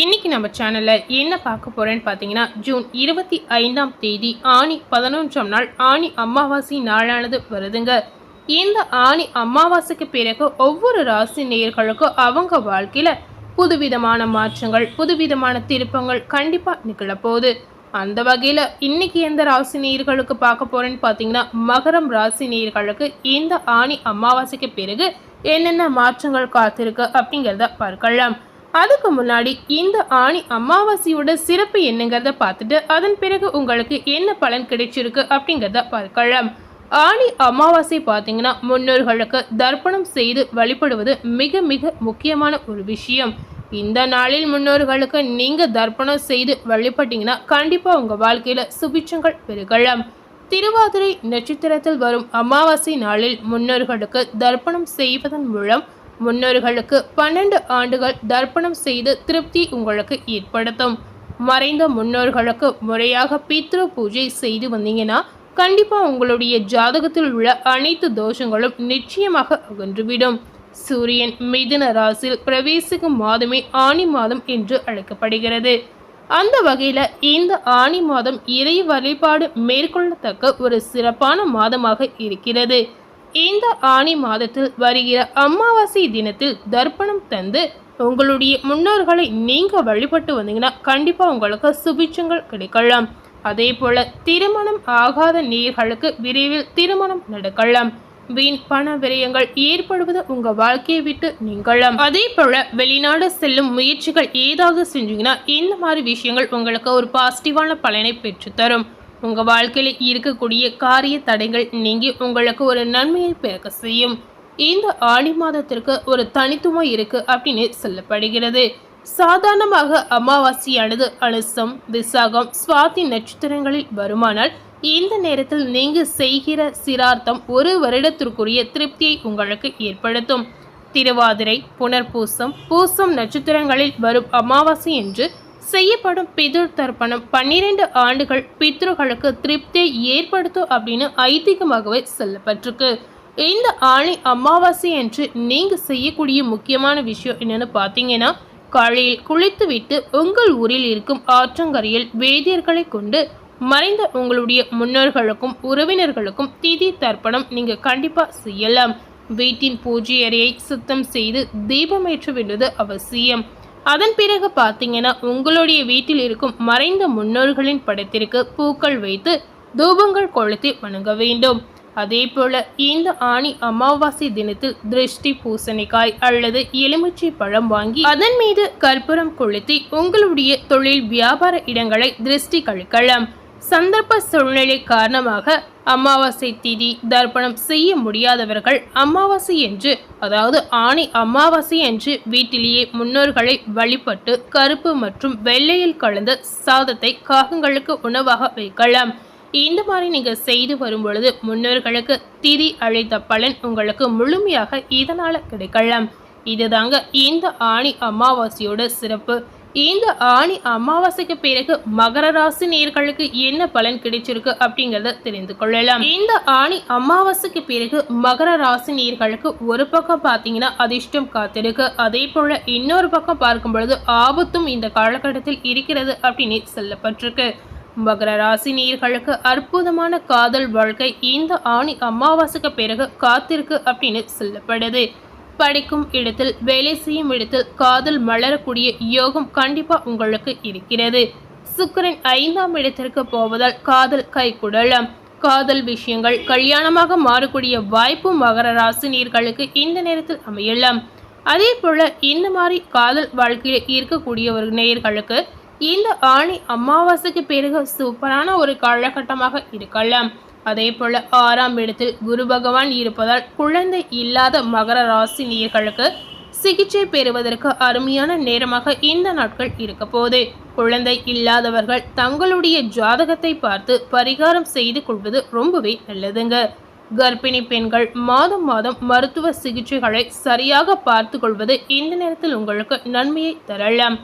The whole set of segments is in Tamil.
இன்னைக்கு நம்ம சேனலில் என்ன பார்க்க போகிறேன்னு பார்த்தீங்கன்னா ஜூன் இருபத்தி ஐந்தாம் தேதி ஆணி பதினொன்றாம் நாள் ஆணி அமாவாசை நாளானது வருதுங்க. இந்த ஆணி அமாவாசைக்கு பிறகு ஒவ்வொரு ராசி நேயர்களுக்கும் அவங்க வாழ்க்கையில் புதுவிதமான மாற்றங்கள் புதுவிதமான திருப்பங்கள் கண்டிப்பாக நிகழப்போகுது அந்த வகையில் இன்னைக்கு எந்த ராசி நேயர்களுக்கு பார்க்க போகிறேன்னு பார்த்தீங்கன்னா மகரம் ராசி நேயர்களுக்கு இந்த ஆணி அமாவாசைக்கு பிறகு என்னென்ன மாற்றங்கள் காத்திருக்கு அப்படிங்கிறத பார்க்கலாம். அதுக்கு முன்னாடி இந்த ஆணி அமாவாசையோட சிறப்பு என்னங்கிறத பார்த்துட்டு அதன் பிறகு உங்களுக்கு என்ன பலன் கிடைச்சிருக்கு அப்படிங்கிறத பார்க்கலாம். ஆணி அமாவாசை பார்த்தீங்கன்னா முன்னோர்களுக்கு தர்ப்பணம் செய்து வழிபடுவது மிக மிக முக்கியமான ஒரு விஷயம். இந்த நாளில் முன்னோர்களுக்கு நீங்கள் தர்ப்பணம் செய்து வழிபட்டீங்கன்னா கண்டிப்பாக உங்கள் வாழ்க்கையில் சுபிச்சங்கள் பெருகலாம். திருவாதிரை நட்சத்திரத்தில் வரும் அமாவாசை நாளில் முன்னோர்களுக்கு தர்ப்பணம் செய்வதன் மூலம் முன்னோர்களுக்கு பன்னெண்டு ஆண்டுகள் தர்ப்பணம் செய்து திருப்தி உங்களுக்கு ஏற்படுத்தும். மறைந்த முன்னோர்களுக்கு முறையாக பித்ரு பூஜை செய்து வந்தீங்கன்னா கண்டிப்பாக உங்களுடைய ஜாதகத்தில் உள்ள அனைத்து தோஷங்களும் நிச்சயமாக அகன்றுவிடும். சூரியன் மிதுன ராசியில் பிரவேசிக்கும் மாதமே ஆணி மாதம் என்று அழைக்கப்படுகிறது. அந்த வகையில் இந்த ஆணி மாதம் இறை வழிபாடு மேற்கொள்ளத்தக்க ஒரு சிறப்பான மாதமாக இருக்கிறது. இந்த ஆணி மாதத்தில் வருகிற அமாவாசை தினத்தில் தர்ப்பணம் தந்து உங்களுடைய முன்னோர்களை நீங்கள் வழிபட்டு வந்தீங்கன்னா கண்டிப்பாக உங்களுக்கு சுபிச்சங்கள் கிடைக்கலாம். அதே போல திருமணம் ஆகாத நீர்களுக்கு விரைவில் திருமணம் நடக்கலாம். வீண் பண விரயங்கள் ஏற்படுவது உங்க வாழ்க்கையை விட்டு நீங்களாம் அதே போல வெளிநாடு செல்லும் முயற்சிகள் ஏதாவது செஞ்சீங்கன்னா இந்த மாதிரி விஷயங்கள் உங்களுக்கு ஒரு பாசிட்டிவான பலனை பெற்றுத்தரும். உங்கள் வாழ்க்கையில் இருக்கக்கூடிய காரிய தடைகள் நீங்கி உங்களுக்கு ஒரு நன்மையை பிறக்க செய்யும். இந்த ஆடி மாதத்திற்கு ஒரு தனித்துவம் இருக்குது அப்படின்னு சொல்லப்படுகிறது. சாதாரணமாக அமாவாசையானது அனுசம் விசாகம் சுவாதி நட்சத்திரங்களில் வருமானால் இந்த நேரத்தில் நீங்கள் செய்கிற சிரார்த்தம் ஒரு வருடத்திற்குரிய திருப்தியை உங்களுக்கு ஏற்படுத்தும். திருவாதிரை புனர்பூசம் பூசம் நட்சத்திரங்களில் வரும் அமாவாசை என்று செய்யப்படும் பிதுர் தர்ப்பணம் பன்னிரண்டு ஆண்டுகள் பித்ருகளுக்கு திருப்தியை ஏற்படுத்தும் அப்படின்னு ஐதீகமாகவே சொல்லப்பட்டிருக்கு. இந்த ஆணி அமாவாசை என்று நீங்க செய்யக்கூடிய முக்கியமான விஷயம் என்னன்னு பார்த்தீங்கன்னா காலையில் குளித்துவிட்டு உங்கள் ஊரில் இருக்கும் ஆற்றங்கரையில் வேதியர்களை கொண்டு மறைந்த உங்களுடைய முன்னோர்களுக்கும் உறவினர்களுக்கும் திதி தர்ப்பணம் நீங்க கண்டிப்பா செய்யலாம். வீட்டின் பூஜை அறையை சுத்தம் செய்து தீபமேற்ற வேண்டியது அவசியம். அதன் பிறகு பார்த்தீங்கன்னா உங்களுடைய வீட்டில் இருக்கும் மறைந்த முன்னோர்களின் படத்திற்கு பூக்கள் வைத்து தூபங்கள் கொளுத்தி வணங்க வேண்டும். அதே போல இந்த ஆணி அமாவாசை தினத்தில் திருஷ்டி பூசணிக்காய் அல்லது எலுமிச்சை பழம் வாங்கி அதன் மீது கற்பூரம் கொளுத்தி உங்களுடைய தொழில் வியாபார இடங்களை திருஷ்டி கழிக்கலாம். சந்தர்ப்ப சூழ்நிலை காரணமாக அமாவாசை திதி தர்ப்பணம் செய்ய முடியாதவர்கள் அமாவாசை என்று அதாவது ஆணி அமாவாசை என்று வீட்டிலேயே முன்னோர்களை வழிபட்டு கருப்பு மற்றும் வெள்ளையில் கலந்த சாதத்தை காகங்களுக்கு உணவாக வைக்கலாம். இந்த மாதிரி நீங்கள் செய்து வரும் பொழுது முன்னோர்களுக்கு திதி அழைத்த பலன் உங்களுக்கு முழுமையாக இதனால் கிடைக்கலாம். இதுதாங்க இந்த ஆணி அமாவாசையோட சிறப்பு. இந்த ஆணி அமாவாசைக்கு பிறகு மகர ராசி நேர்களுக்கு என்ன பலன் கிடைச்சிருக்கு அப்படிங்கறத தெரிந்து கொள்ளலாம். இந்த ஆணி அமாவாசைக்கு பிறகு மகர ராசி நேர்களுக்கு ஒரு பக்கம் பார்த்தீங்கன்னா அதிர்ஷ்டம் காத்திருக்கு. அதே போல இன்னொரு பக்கம் பார்க்கும் பொழுது ஆபத்தும் இந்த காலகட்டத்தில் இருக்கிறது அப்படின்னு சொல்லப்பட்டிருக்கு. மகர ராசி நேர்களுக்கு அற்புதமான காதல் வாழ்க்கை இந்த ஆணி அமாவாசைக்கு பிறகு காத்திருக்கு அப்படின்னு சொல்லப்படுது. படிக்கும் இடத்தில் வேலை செய்யும் இடத்தில் காதல் மலரக்கூடிய யோகம் கண்டிப்பா உங்களுக்கு இருக்கிறது. சுக்கிரன் ஐந்தாம் இடத்திற்கு போவதால் காதல் கைகூடலாம் காதல் விஷயங்கள் கல்யாணமாக மாறக்கூடிய வாய்ப்பு மகர ராசி நீர்களுக்கு இந்த நேரத்தில் அமையலாம். அதே போல இந்த மாதிரி காதல் வாழ்க்கையில் இருக்கக்கூடிய ஒரு நேயர்களுக்கு இந்த ஆணி அமாவாசைக்கு பிறகு சூப்பரான ஒரு காலகட்டமாக இருக்கலாம். அதே போல ஆறாம் இடத்தில் குரு பகவான் இருப்பதால் குழந்தை இல்லாத மகர ராசி நேர்களுக்கு சிகிச்சை பெறுவதற்கு அருமையான நேரமாக இந்த நாட்கள் இருக்க போது குழந்தை இல்லாதவர்கள் தங்களுடைய ஜாதகத்தை பார்த்து பரிகாரம் செய்து கொள்வது ரொம்பவே நல்லதுங்க. கர்ப்பிணி பெண்கள் மாதம் மாதம் மருத்துவ சிகிச்சைகளை சரியாக பார்த்து கொள்வது இந்த நேரத்தில் உங்களுக்கு நன்மையை தரலாம்.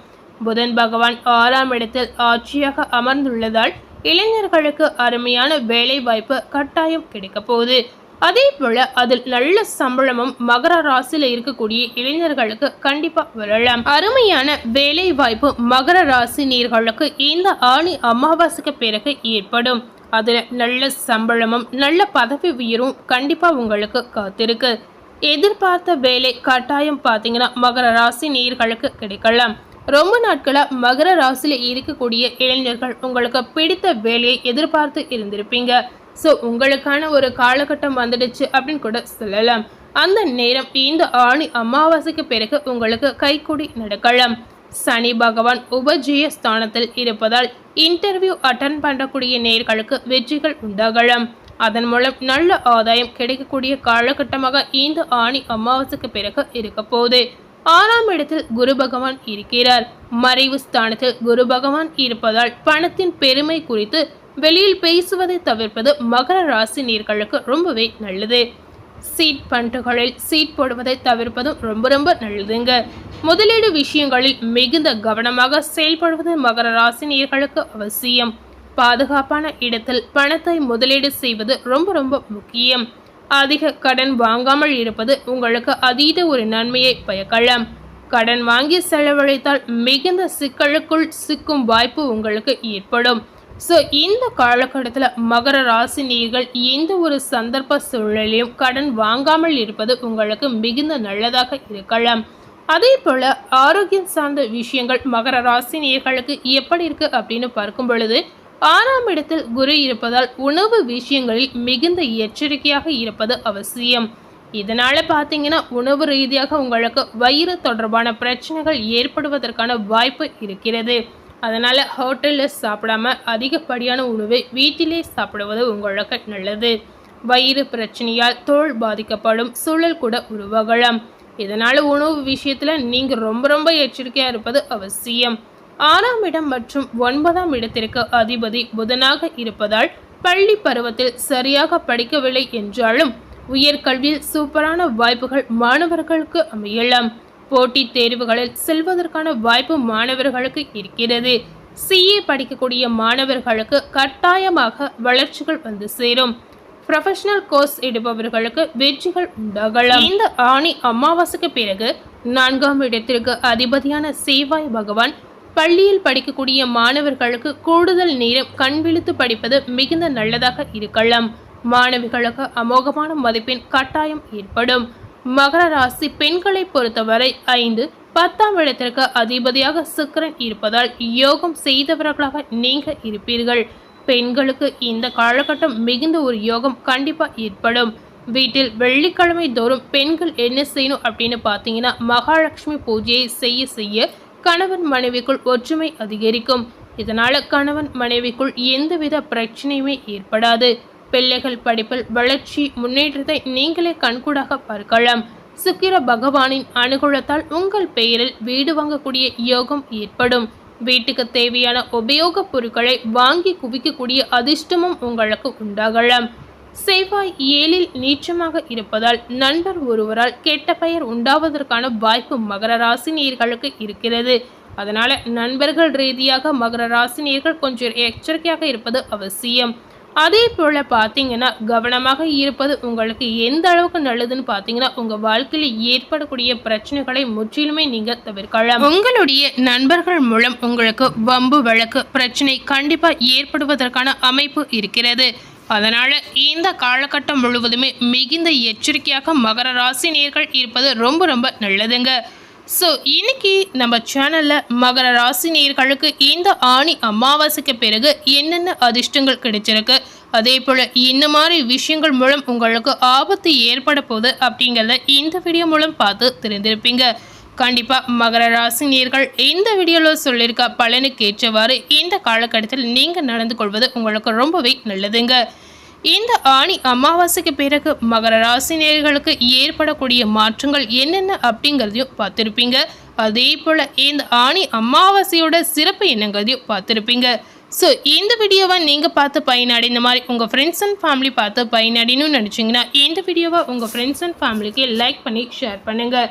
புதன் பகவான் ஆறாம் இடத்தில் ஆட்சியாக அமர்ந்துள்ளதால் இளைஞர்களுக்கு அருமையான வேலை வாய்ப்பு கட்டாயம் கிடைக்க போகுது. அதே போல அதில் நல்ல சம்பளமும் மகர ராசியில இருக்கக்கூடிய இளைஞர்களுக்கு கண்டிப்பா வரலாம். அருமையான வேலை வாய்ப்பு மகர ராசி நீர்களுக்கு இந்த ஆணி அமாவாசைக்கு பிறகு ஏற்படும். அதில் நல்ல சம்பளமும் நல்ல பதவி உயரும் கண்டிப்பா உங்களுக்கு காத்திருக்கு. எதிர்பார்த்த வேலை கட்டாயம் பார்த்தீங்கன்னா மகர ராசி நீர்களுக்கு கிடைக்கலாம். ரொம்ப நாட்களாக மகர ராசியில் இருக்கக்கூடிய இளைஞர்கள் உங்களுக்கு பிடித்த வேலையை எதிர்பார்த்து இருந்திருப்பீங்க. ஸோ உங்களுக்கான ஒரு காலகட்டம் வந்துடுச்சு அப்படின்னு கூட சொல்லலாம். அந்த நேரம் இந்த ஆணி அமாவாசைக்கு பிறகு உங்களுக்கு கைக்கூடி நடக்கலாம். சனி பகவான் உபஜய ஸ்தானத்தில் இருப்பதால் இன்டர்வியூ அட்டன் பண்ணக்கூடிய நேர்களுக்கு வெற்றிகள் உண்டாகலாம். அதன் மூலம் நல்ல ஆதாயம் கிடைக்கக்கூடிய காலகட்டமாக இந்த ஆணி அமாவாசைக்கு பிறகு இருக்க போகுது. ஆறாம் இடத்தில் குரு பகவான் இருக்கிறார். மறைவு ஸ்தானத்தில் குரு பகவான் இருப்பதால் பணத்தின் பெருமை குறித்து வெளியில் பேசுவதை தவிர்ப்பது மகர ராசி நீர்களுக்கு ரொம்பவே நல்லது. சீட் பண்டுகளில் சீட் போடுவதை தவிர்ப்பதும் ரொம்ப ரொம்ப நல்லதுங்க. முதலீடு விஷயங்களில் மிகுந்த கவனமாக செயல்படுவது மகர ராசி நீர்களுக்கு அவசியம். பாதுகாப்பான இடத்தில் பணத்தை முதலீடு செய்வது ரொம்ப ரொம்ப முக்கியம். அதிக கடன் வாங்காமல் இருப்பது உங்களுக்கு அதீத ஒரு நன்மையை பயக்கலாம். கடன் வாங்கி செலவழித்தால் மிகுந்த சிக்கலுக்குள் சிக்கும் வாய்ப்பு உங்களுக்கு ஏற்படும். ஸோ இந்த காலகட்டத்தில் மகர ராசி நீர்கள் எந்த ஒரு சந்தர்ப்ப சூழ்நிலையும் கடன் வாங்காமல் இருப்பது உங்களுக்கு மிகுந்த நல்லதாக இருக்கலாம். அதே போல் ஆரோக்கியம் சார்ந்த விஷயங்கள் மகர ராசி நீர்களுக்கு எப்படி இருக்கு அப்படின்னு பார்க்கும் பொழுது ஆறாம் இடத்தில் குரு இருப்பதால் உணவு விஷயங்களில் மிகுந்த எச்சரிக்கையாக இருப்பது அவசியம். இதனால பார்த்தீங்கன்னா உணவு ரீதியாக உங்களுக்கு வயிறு தொடர்பான பிரச்சனைகள் ஏற்படுவதற்கான வாய்ப்பு இருக்கிறது. அதனால ஹோட்டலில் சாப்பிடாம அதிகப்படியான உணவை வீட்டிலே சாப்பிடுவது உங்களுக்கு நல்லது. வயிறு பிரச்சனையால் தோல் பாதிக்கப்படும் சூழல் கூட உருவாகலாம். இதனால உணவு விஷயத்துல நீங்க ரொம்ப ரொம்ப எச்சரிக்கையா இருப்பது அவசியம். ஆறாம் இடம் மற்றும் ஒன்பதாம் இடத்திற்கு அதிபதி புதனாக இருப்பதால் பள்ளி பருவத்தில் சரியாக படிக்கவில்லை என்றாலும் உயர்கல்வியில் சூப்பரான வாய்ப்புகள் மாணவர்களுக்கு அமையலாம். போட்டித் தேர்வுகளில் செல்வதற்கான வாய்ப்பு மாணவர்களுக்கு இருக்கிறது. சிஏ படிக்கக்கூடிய மாணவர்களுக்கு கட்டாயமாக வளர்ச்சிகள் வந்து சேரும். ப்ரொஃபஷனல் கோர்ஸ் எடுப்பவர்களுக்கு வெற்றிகள் உண்டாகலாம். இந்த ஆணி அமாவாசைக்கு பிறகு நான்காம் இடத்திற்கு அதிபதியான சேவாய் பகவான் பள்ளியில் படிக்கக்கூடிய மாணவர்களுக்கு கூடுதல் நேரம் கண்விழித்து படிப்பது மிகுந்த நல்லதாக இருக்கலாம். மாணவிகளுக்கு அமோகமான மதிப்பெண் கட்டாயம் ஏற்படும். மகர ராசி பெண்களை பொறுத்தவரை ஐந்து பத்தாம் இடத்திற்கு அதிபதியாக சுக்கரன் இருப்பதால் யோகம் செய்தவர்களாக நீங்க இருப்பீர்கள். பெண்களுக்கு இந்த காலகட்டம் மிகுந்த ஒரு யோகம் கண்டிப்பாக ஏற்படும். வீட்டில் வெள்ளிக்கிழமை தோறும் பெண்கள் என்ன செய்யணும் அப்படின்னு பார்த்தீங்கன்னா மகாலட்சுமி பூஜையை செய்ய செய்ய கணவன் மனைவிக்குள் ஒற்றுமை அதிகரிக்கும். இதனால கணவன் மனைவிக்குள் எந்தவித பிரச்சனையுமே ஏற்படாது. பிள்ளைகள் படிப்பில் வளர்ச்சி முன்னேற்றத்தை நீங்களே கண்கூடாக பார்க்கலாம். சுக்கிர பகவானின் அனுகூலத்தால் உங்கள் பெயரில் வீடு வாங்கக்கூடிய யோகம் ஏற்படும். வீட்டுக்கு தேவையான உபயோகப் பொருட்களை வாங்கி குவிக்கக்கூடிய அதிர்ஷ்டமும் உங்களுக்கு உண்டாகலாம். செவ்வாய் ஏழில் நீச்சமாக இருப்பதால் நண்பர் ஒருவரால் கெட்ட பெயர் உண்டாவதற்கான வாய்ப்பு மகர ராசினியர்களுக்கு இருக்கிறது. அதனால நண்பர்கள் ரீதியாக மகர ராசினியர்கள் கொஞ்சம் எச்சரிக்கையாக இருப்பது அவசியம். அதே போல பார்த்தீங்கன்னா கவனமாக இருப்பது உங்களுக்கு எந்த அளவுக்கு நல்லதுன்னு பார்த்தீங்கன்னா உங்க வாழ்க்கையில் ஏற்படக்கூடிய பிரச்சனைகளை முற்றிலுமே நீங்க தவிர்க்கலாம். உங்களுடைய நண்பர்கள் மூலம் உங்களுக்கு வம்பு வழக்கு பிரச்சனை கண்டிப்பா ஏற்படுவதற்கான அமைப்பு இருக்கிறது. அதனால இந்த காலகட்டம் முழுவதுமே மிகுந்த எச்சரிக்கையாக மகர ராசி நேர்கள் இருப்பது ரொம்ப ரொம்ப நல்லதுங்க. ஸோ இன்னைக்கு நம்ம சேனலில் மகர ராசி நேர்களுக்கு இந்த ஆணி அமாவாசைக்கு பிறகு என்னென்ன அதிர்ஷ்டங்கள் கிடைச்சிருக்கு? அதே போல் இந்த மாதிரி விஷயங்கள் மூலம் உங்களுக்கு ஆபத்து ஏற்பட போகுது அப்படிங்கிறத இந்த வீடியோ மூலம் பார்த்து தெரிந்திருப்பீங்க. கண்டிப்பாக மகர ராசி நேர்கள் இந்த வீடியோவில் சொல்லியிருக்க பலனுக்கு ஏற்றவாறு இந்த காலகட்டத்தில் நீங்கள் நடந்து கொள்வது உங்களுக்கு ரொம்பவே நல்லதுங்க. இந்த ஆணி அமாவாசைக்கு பிறகு மகர ராசி நேர்களுக்கு ஏற்படக்கூடிய மாற்றங்கள் என்னென்ன அப்படிங்கிறதையும் பார்த்துருப்பீங்க. அதே போல் இந்த ஆணி அமாவாசையோட சிறப்பு என்னங்கிறதையும் பார்த்துருப்பீங்க. ஸோ இந்த வீடியோவை நீங்கள் பார்த்து பயனடை இந்த மாதிரி உங்கள் ஃப்ரெண்ட்ஸ் அண்ட் ஃபேமிலி பார்த்து பயனடைன்னு நினச்சிங்கன்னா இந்த வீடியோவை உங்கள் ஃப்ரெண்ட்ஸ் அண்ட் ஃபேமிலிக்கு லைக் பண்ணி ஷேர் பண்ணுங்கள்